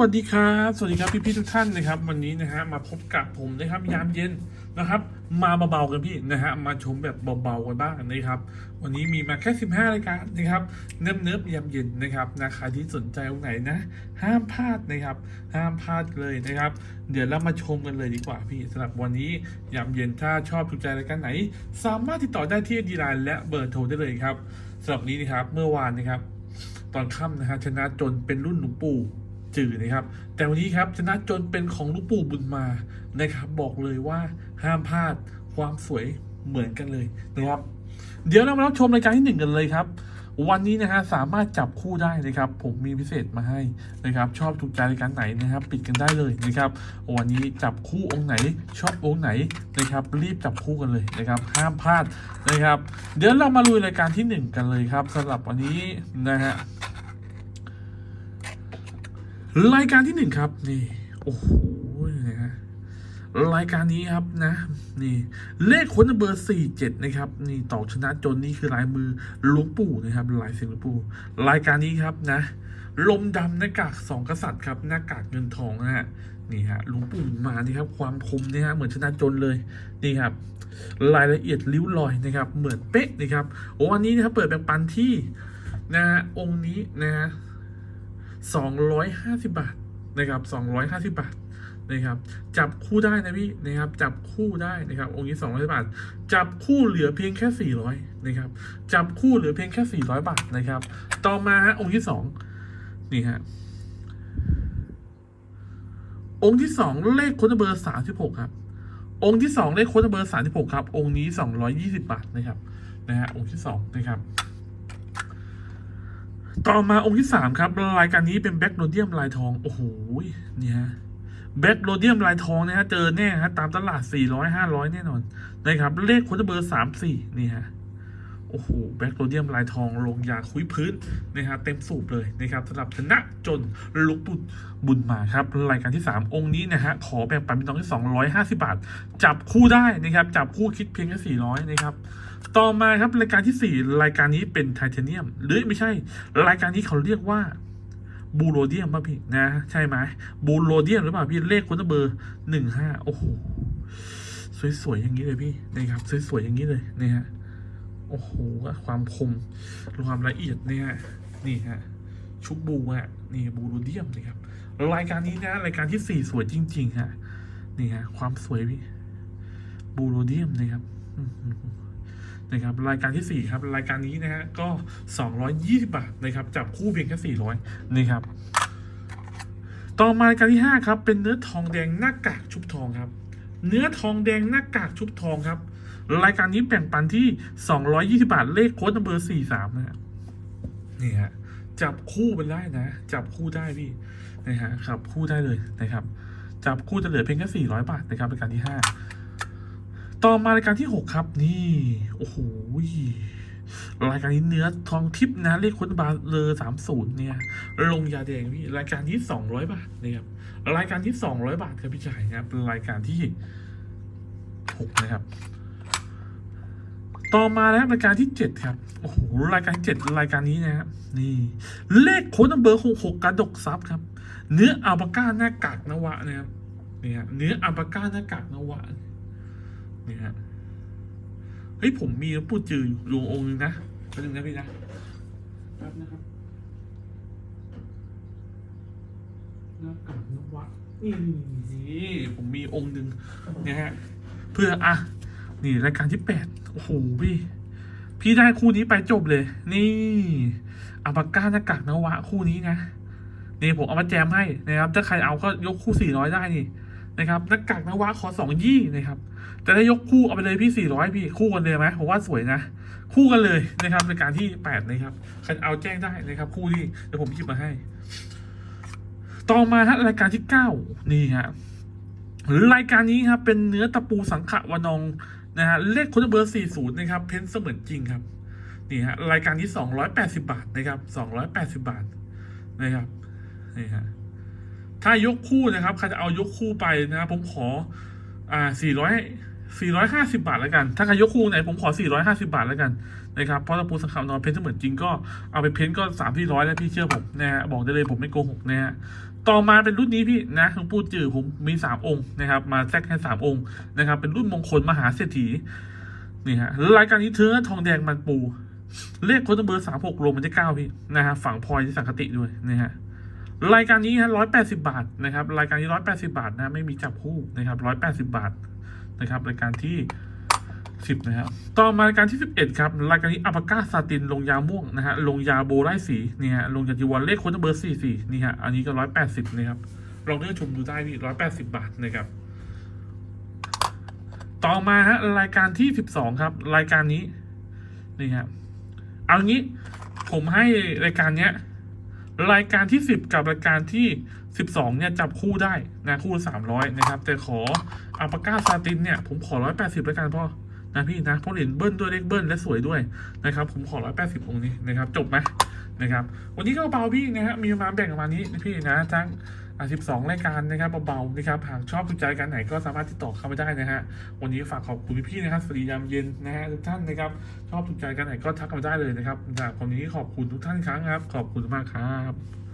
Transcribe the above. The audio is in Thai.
วัสดีครับ สวัสดีครับพี่พี่ๆทุกท่านนะครับ วันนี้นะฮะมาพบกับผมนะครับยามเย็นนะครับ มาเบาๆกันพี่นะฮะมาชมแบบเบาๆกันบ้างนะครับ วันนี้มีมาแค่ 15รายการนะครับเนิบเนิบๆยามเย็นนะครับนะใครที่สนใจตรงไหนนะ ห้ามพลาดนะครับ ห้ามพลาดเลยนะครับ เดี๋ยวเรามาชมกันเลยดีกว่าพี่สำหรับวันนี้ยามเย็นถ้าชอบถูกใจรายการไหน สามารถติดต่อได้ที่ดีไลน์และเบอร์โทรได้เลยครับสำหรับนี้นะครับเมื่อวานนะครับ ตอนค่ำนะฮะชนะจนเป็นรุ่นหลวงปู่ จืดนะครับ แต่วันนี้ครับชนะจนเป็นของลวงปู่บุญมานะครับ บอกเลยว่าห้ามพลาดความสวยเหมือนกันเลยนะครับ เดี๋ยวเรามารับชมรายการที่หนึ่งกันเลยครับ วันนี้นะฮะสามารถจับคู่ได้นะครับ ผมมีพิเศษมาให้นะครับ ชอบถูกใจรายการไหนนะครับ ปิดกันได้เลยนะครับ วันนี้จับคู่องค์ไหน ชอบองค์ไหนนะครับ รีบจับคู่กันเลยนะครับ ห้ามพลาดนะครับ เดี๋ยวเรามาลุยรายการที่หนึ่งกันเลยครับสำหรับวันนี้นะฮะ รายการที่หนึ่งครับนี่โอ้โหนะรายการนี้ครับนะ นี่เลขค้นเบอร์สี่เจ็ดนะครับนี่ต่อชนะจนนี่คือลายมือหลวงปู่นะครับลายเสียงหลวงปู่รายการนี้ครับนะ ลมดำหน้ากากสองกษัตริย์ครับหน้ากากเงินทองนะฮะนี่ฮะหลวงปู่มานี่ครับ ความคมนี่ฮะเหมือนชนะจนเลยนี่ครับ รายละเอียดริ้วรอยนะครับ เหมือนเป๊ะนะครับโอ้วันนี้นะครับเปิดแบ่งปันที่นะฮะองค์นี้นะฮะ สองร้อยห้าสิบาทนะครับสองร้อยห้าสิบาทนะครับจับคู่ได้นะพี่นะครับจับคู่ได้นะครับองค์นี้สองร้อยบาท จับคู่เหลือเพียงแค่สี่ร้อยนะครับจับคู่เหลือเพียงแค่สี่ร้อยบาทนะครับ ต่อมาฮะองค์ที่สองนี่ฮะองค์ที่สองเลขโค้ดเบอร์สามสิบหกครับองค์ที่สองเลขโค้ดเบอร์สามสิบหกครับองค์นี้สองร้อยยี่สิบาทนะครับนะฮะองค์ที่สองนะครับ ต่อมาองค์ที่สามครับรายการนี้เป็นแบ็กโรเดียมลายทอง โอ้โหเนี่ยฮะแบ็กโรเดียมลายทองนะฮะเจอแน่ฮะตามตลาด 400 500 แน่นอนนะครับเลขคนเบอร์ 3 4 นี่ฮะ โอ้โหแบ็กโรเดียมลายทองลงยาคุยพื้นนะฮะเต็มสูบเลยนะครับสำหรับชนะจนลุกบุญบุญมาครับรายการที่ 3 องค์นี้นะฮะขอแบ่งปันเป็นตองที่ 250 บาท จับคู่ได้นะครับจับคู่คิดเพียงแค่400นะครับต่อมาครับรายการที่ 4 รายการนี้เป็นไทเทเนียม หรือไม่ใช่ รายการนี้เขาเรียกว่าบูโรเดียมป่ะพี่นะ ใช่ไหมบูโรเดียมหรือเปล่าพี่เลขคุณเบอร์หนึ่งห้าโอ้โหสวยๆอย่างนี้เลยพี่นะครับสวยๆอย่างนี้เลยนี่ฮะ โอ้โหความคมความละเอียดเนี่ยนี่ฮะชุบบูอะนี่บูโรเดียมนะครับรายการนี้นะรายการที่สี่สวยจริง ๆ ฮะ นี่ฮะความสวยพี่บูโรเดียมนะครับนะครับ รายการที่ 4 ครับ รายการนี้นะฮะก็ 220 บาทนะครับจับคู่เพียงแค่400นะครับ ต่อมารายการที่ 5 ครับ เป็นเนื้อทองแดงหน้ากากชุบทองครับ เนื้อทองแดงหน้ากากชุบทองครับ รายการนี้แบ่งปันที่ 220 บาท เลขโค้ดนัมเบอร์43นะฮะนี่ฮะจับคู่มันได้นะ จับคู่ได้พี่นะฮะครับคู่ได้เลยนะครับ จับคู่จะเหลือเพียงแค่400 บาทนะครับรายการที่ 5 ต่อมารายการที่ 6 ครับนี่โอ้โหรายการนี้เนื้อทองทิพย์นะเลขคุณบาเลอสามศูนย์เนี่ย ลงยาแดงพี่รายการที่สองร้อยบาทนะครับรายการที่สองร้อยบาทครับพี่ชายนะครับเป็นรายการที่หกนะครับ ต่อมาแล้วรายการที่เจ็ดครับ โอ้โห รายการที่เจ็ดรายการนี้นะครับนี่ เลขโค้ดนัมเบอร์หกหกกระดกซับครับ เนื้ออัลปาก้าหน้ากากนวะนะครับนี่ฮะเนื้ออัลปาก้าหน้ากากนวะนี่ฮะเฮ้ยผมมีหลวงปู่จืออยู่องค์หนึงนะแป๊บนึงนะพี่นะแป๊บนะครับหน้ากากนวะนี่นี่ผมมีองค์หนึ่งเนี่ยฮะเพื่ออะนี่รายการที่แปด โอ้โหพี่ พี่ได้คู่นี้ไปจบเลย นี่อาปาก้าหน้ากากนวะ คู่นี้นะนี่ผมเอามาแจมให้นะครับ ถ้าใครเอาก็ยกคู่สี่ร้อยได้นี่นะครับหน้ากากนวะขอสองยี่นะครับแต่ถ้ยกคู่เอาไปเลยพี่สี่ร้อยพี่คู่กันเลยไหมผมว่าสวยนะ คู่กันเลยนะครับในการที่แปดนะครับใครเอาแจ้งได้นะครับ คู่นี้เดี๋ยวผมหยิบมาให้ ต่อมาฮะรายการที่เก้านี่ฮะรายการนี้ครับเป็นเนื้อตะปูสังขะวานอง นะฮะเลขคนเบอร์สี่ศูนย์นะครับ เพ้นเสมือนจริงครับ นี่ฮะรายการที่สองร้อยแปดสิบาทนะครับสองร้อยแปดสิบาทนะครับนี่ฮะถ้ายกคู่นะครับใครจะเอายกคู่ไปนะครับผมขออ่าสี่ร้อย 450 บาทแล้วกัน ถ้าใครยกคู่ไหนผมขอ 450 บาทแล้วกันนะครับ เพราะตะปูสังขาวนอนเพ้นท์เสมือนจริงก็เอาไปเพ้นท์ก็3 400แล้วพี่เชื่อผมนะฮะบอกได้เลยผมไม่โกหกนะฮะต่อมาเป็นรุ่นนี้พี่นะหลวงปู่จือผมมี 3 องค์นะครับ มาแทรกแค่3องค์นะครับ เป็นรุ่นมงคลมหาเศรษฐีนี่ฮะรายการนี้เธอทองแดงมันปู เลขค้ดเบอร์36ลงมันจะเก้าพี่นะฮะฝั่งพลอยที่สังคติด้วยนะฮะรายการนี้ฮะร้อยแปดสิบาทนะครับ รายการนี้ร้อยแปดสิบาทนะ ไม่มีจับคู่นะครับร้อยแปดสิบาท นะครับรายการที่สิบนะครับ ต่อมารายการที่สิบเอ็ดครับ รายการนี้อัปากาซาติน ลงยาม่วงนะฮะ ลงยาโบไล่สีนี่ฮะ ลงยาจีวรเลขโค้ดเบอร์สี่สี่นี่ฮะ อันนี้ก็ร้อยแปดสิบนะครับ ลองเลือกชมดูได้พี่ร้อยแปดสิบาทนะครับ ต่อมาฮะรายการที่สิบสองครับ รายการนี้นี่ครับเอางี้ผมให้รายการเนี้ยรายการที่ 10 กับรายการที่ 12เนี่ยจับคู่ได้นะคู่300นะครับแต่ขออัลปาก้าซาตินเนี่ยผมขอ 180แล้วกันพ่อนะพี่นะเพราะเหรียญเบิ้ลด้วยเลขเบิ้ลและสวยด้วยนะครับผมขอ 180องค์นี้นะครับจบไหมนะครับวันนี้ก็เบาพี่นะฮะมีประมาแบ่งประมาณนี้นะพี่นะทั้งอะ12 รายการนะครับเบาๆนะครับหากชอบถูกใจการไหนก็สามารถติดต่อเข้ามาได้นะฮะวันนี้ฝากขอบคุณพี่ๆนะครับสวัสดียามเย็นนะฮะทุกท่านนะครับชอบถูกใจการไหนก็ทักเข้ามาได้เลยนะครับจากวันนี้ขอบคุณทุกท่านครั้งครับ ขอบคุณมากครับ